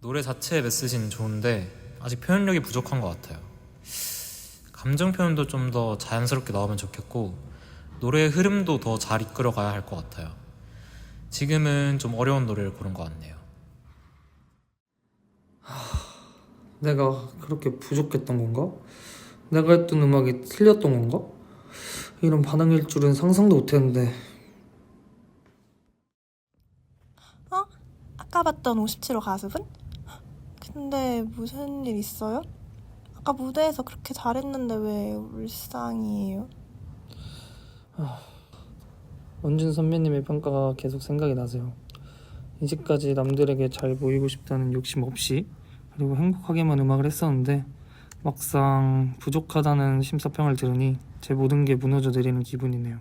노래 자체의 메시지는 좋은데 아직 표현력이 부족한 것 같아요. 감정 표현도 좀 더 자연스럽게 나오면 좋겠고 노래의 흐름도 더 잘 이끌어가야 할 것 같아요. 지금은 좀 어려운 노래를 고른 것 같네요. 내가 그렇게 부족했던 건가? 내가 했던 음악이 틀렸던 건가? 이런 반응일 줄은 상상도 못했는데 아까 봤던 57호 가수분? 근데 무슨 일 있어요? 아까 무대에서 그렇게 잘했는데 왜 울상이에요? 원준 선배님의 평가가 계속 생각이 나세요. 이제까지 남들에게 잘 보이고 싶다는 욕심 없이 그리고 행복하게만 음악을 했었는데 막상 부족하다는 심사평을 들으니 제 모든 게 무너져 내리는 기분이네요.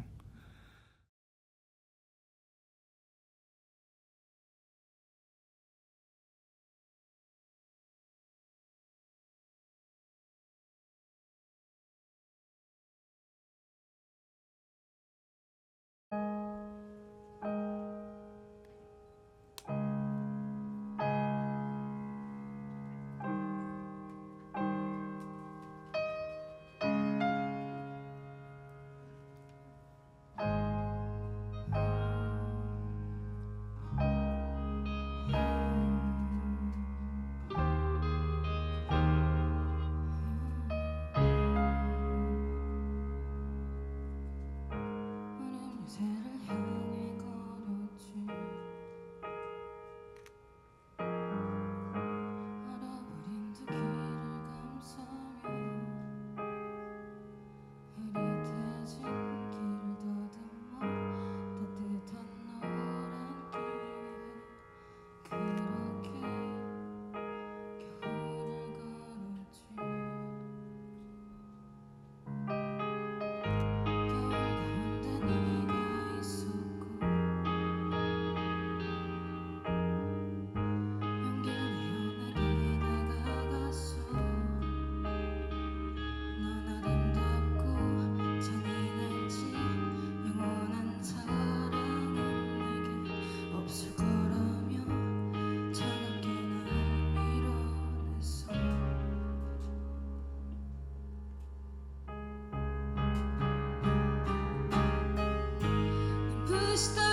está